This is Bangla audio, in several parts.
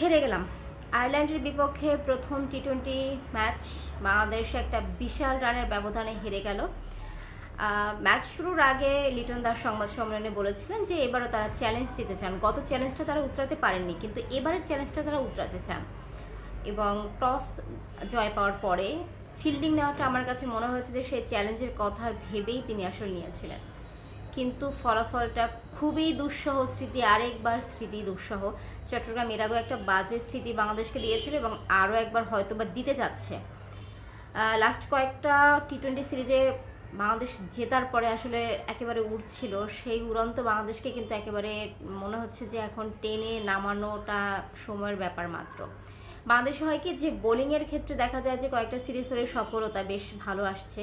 হেরে গেলাম। আয়ারল্যান্ডের বিপক্ষে প্রথম টি টোয়েন্টি ম্যাচ বাংলাদেশ একটা বিশাল রানের ব্যবধানে হেরে গেল। ম্যাচ শুরুর আগে লিটন দাস সংবাদ সম্মেলনে বলেছিলেন যে এবারও তারা চ্যালেঞ্জ দিতে চান। গত চ্যালেঞ্জটা তারা উতরাতে পারেননি, কিন্তু এবারের চ্যালেঞ্জটা তারা উতরাতে চান। এবং টস জয় পাওয়ার পরে ফিল্ডিং নেওয়াটা আমার কাছে মনে হয়েছে যে সেই চ্যালেঞ্জের কথা ভেবেই তিনি আসলে নিয়েছিলেন। কিন্তু ফলাফলটা খুবই দুঃসহ স্মৃতি, আরেকবার স্মৃতি দুঃসহ। চট্টগ্রাম এর আগেও একটা বাজে স্মৃতি বাংলাদেশকে দিয়েছিল এবং আরও একবার হয়তো বা দিতে যাচ্ছে। লাস্ট কয়েকটা টি টোয়েন্টি সিরিজে বাংলাদেশ জেতার পরে আসলে একেবারে উঠছিল সেই উড়ন্ত বাংলাদেশকে কিন্তু একেবারে মনে হচ্ছে যে এখন টেনে নামানোটা সময়ের ব্যাপার মাত্র। বাংলাদেশে হয় কি, যে বোলিংয়ের ক্ষেত্রে দেখা যায় যে কয়েকটা সিরিজ ধরে সফলতা বেশ ভালো আসছে।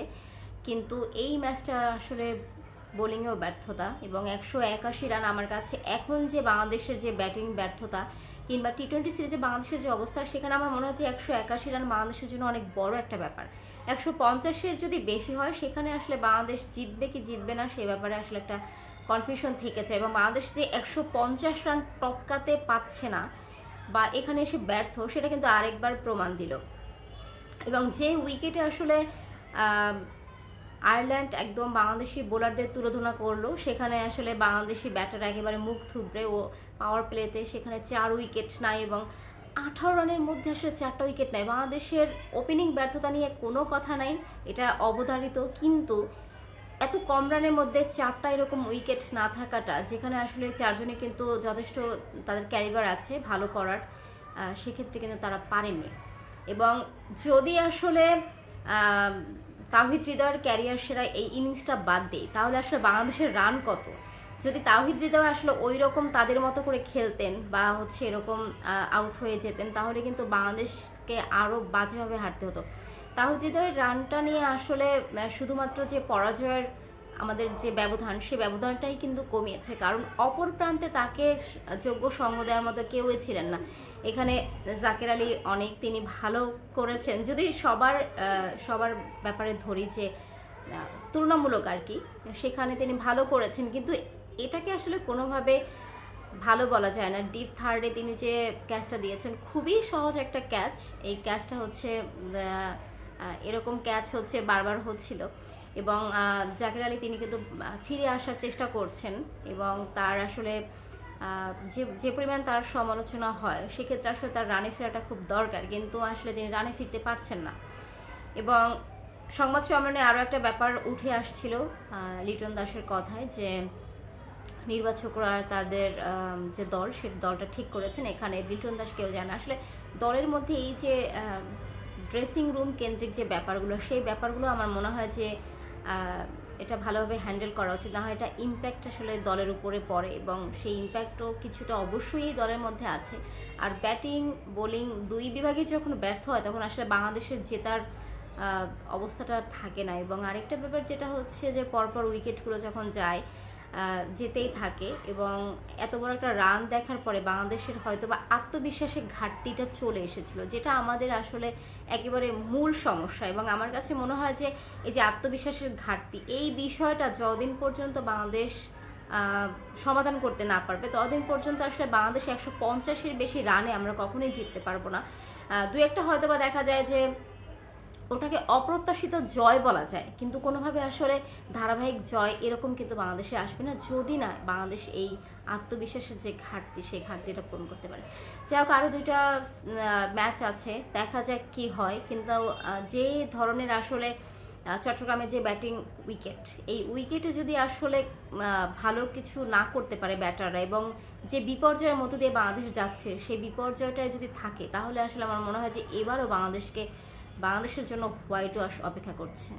কিন্তু এই ম্যাচটা আসলে বোলিংয়েও ব্যর্থতা এবং একশো একাশি রান আমার কাছে এখন যে বাংলাদেশের যে ব্যাটিং ব্যর্থতা কিংবা টি টোয়েন্টি সিরিজে বাংলাদেশের যে অবস্থা, সেখানে আমার মনে হচ্ছে একশো একাশি রান বাংলাদেশের জন্য অনেক বড় একটা ব্যাপার। একশো পঞ্চাশের যদি বেশি হয়, সেখানে আসলে বাংলাদেশ জিতবে কি জিতবে না, সে ব্যাপারে আসলে একটা কনফিউশন থেকেছে এবং বাংলাদেশ যে একশো পঞ্চাশ রান টপকাতে পারছে না বা এখানে এসে ব্যর্থ, সেটা কিন্তু আরেকবার প্রমাণ দিল। এবং যে উইকেটে আসলে আয়ারল্যান্ড একদম বাংলাদেশি বোলারদের তুলোধনা করল। সেখানে আসলে বাংলাদেশি ব্যাটার একেবারে মুখ থুবড়ে ও পাওয়ার প্লেতে সেখানে চার উইকেট নাই এবং আঠারো রানের মধ্যে আসলে চারটা উইকেট নাই। বাংলাদেশের ওপেনিং ব্যর্থতা নিয়ে কোনো কথা নাই, এটা অবধারিত। কিন্তু এত কম রানের মধ্যে চারটা এরকম উইকেট না থাকাটা, যেখানে আসলে চারজনে কিন্তু যথেষ্ট তাদের ক্যারিবার আছে, ভালো করার সেক্ষেত্রে কিন্তু তারা পারেননি। এবং যদি আসলে আহ, তাওহিদ হৃদয়ের ক্যারিয়ার সেরা এই ইনিংসটা বাদ দেয় তাহলে আসলে বাংলাদেশের রান কত? যদি তাওহিদ হৃদয় আসলে ওই রকম তাদের মতো করে খেলতেন বা হচ্ছে এরকম আউট হয়ে যেতেন তাহলে কিন্তু বাংলাদেশকে আরও বাজেভাবে হারতে হতো। তাওহিদ হৃদয়ের রানটা নিয়ে আসলে শুধুমাত্র যে পরাজয়ের আমাদের যে ব্যবধান, সে ব্যবধানটাই কিন্তু কমিয়েছে। কারণ অপর প্রান্তে তাকে যোগ্য সঙ্গ দেওয়ার মতো কেউই ছিলেন না। এখানে জাকের আলী অনেক তিনি ভালো করেছেন। যদি সবার সবার ব্যাপারে ধরি যে তুলনামূলক আর কি, সেখানে তিনি ভালো করেছেন। কিন্তু এটাকে আসলে কোনোভাবে ভালো বলা যায় না। ডিপ থার্ডে তিনি যে ক্যাচটা দিয়েছেন, খুবই সহজ একটা ক্যাচ। এই ক্যাচটা হচ্ছে এরকম ক্যাচ হচ্ছে বারবার হচ্ছিল। এবং জাকের আলী তিনি কিন্তু ফিরে আসার চেষ্টা করছেন এবং তার আসলে যে যে পরিমাণ তার সমালোচনা হয়, সেক্ষেত্রে আসলে তার রানে ফেরাটা খুব দরকার। কিন্তু আসলে তিনি রানে ফিরতে পারছেন না। এবং সংবাদ সম্মেলনে আরও একটা ব্যাপার উঠে আসছিল লিটন দাসের কথায় যে, নির্বাচকরা তাদের যে দল, সে দলটা ঠিক করেছেন, এখানে লিটন দাস কেউ জানে আসলে দলের মধ্যে এই যে ড্রেসিং রুম কেন্দ্রিক যে ব্যাপারগুলো, সেই ব্যাপারগুলো আমার মনে হয় যে এটা ভালোভাবে হ্যান্ডেল করা উচিত। না হয় এটা ইম্প্যাক্ট আসলে দলের উপরে পড়ে এবং সেই ইম্প্যাক্টও কিছুটা অবশ্যই দলের মধ্যে আছে। আর ব্যাটিং বোলিং দুই বিভাগে যখন ব্যর্থ হয়, তখন আসলে বাংলাদেশের জেতার অবস্থাটা থাকে না। এবং আরেকটা ব্যাপার যেটা হচ্ছে যে পরপর উইকেটগুলো যখন যায় যেতেই থাকে এবং এত বড় একটা রান দেখার পরে বাংলাদেশের হয়তো বা আত্মবিশ্বাসের ঘাটতিটা চলে এসেছিল, যেটা আমাদের আসলে একেবারে মূল সমস্যা এবং আমার কাছে মনে হয় যে এই যে আত্মবিশ্বাসের ঘাটতি, এই বিষয়টা যতদিন পর্যন্ত বাংলাদেশ সমাধান করতে না পারবে, ততদিন পর্যন্ত আসলে বাংলাদেশে একশো পঞ্চাশের বেশি রানে আমরা কখনোই জিততে পারব না। দু একটা হয়তো বা দেখা যায় যে ওটাকে অপ্রত্যাশিত জয় বলা যায়। কিন্তু কোনোভাবে আসলে ধারাবাহিক জয় এরকম কিন্তু বাংলাদেশে আসবে না যদি না বাংলাদেশ এই আত্মবিশ্বাসের যে ঘাটতি সেই ঘাটতিটা পূরণ করতে পারে। যাই হোক আরও দুইটা ম্যাচ আছে দেখা যাক কি হয়। কিন্তু যে ধরনের আসলে আহ, চট্টগ্রামের যে ব্যাটিং উইকেট এই উইকেটে যদি আসলে ভালো কিছু না করতে পারে ব্যাটাররা এবং যে বিপর্যয়ের মধ্য দিয়ে বাংলাদেশ যাচ্ছে সেই বিপর্যয়টায় যদি থাকে তাহলে আসলে আমার মনে হয় যে এবারও বাংলাদেশকে বাংলাদেশের জন্য হোয়াইট ওয়াশ অপেক্ষা করছে।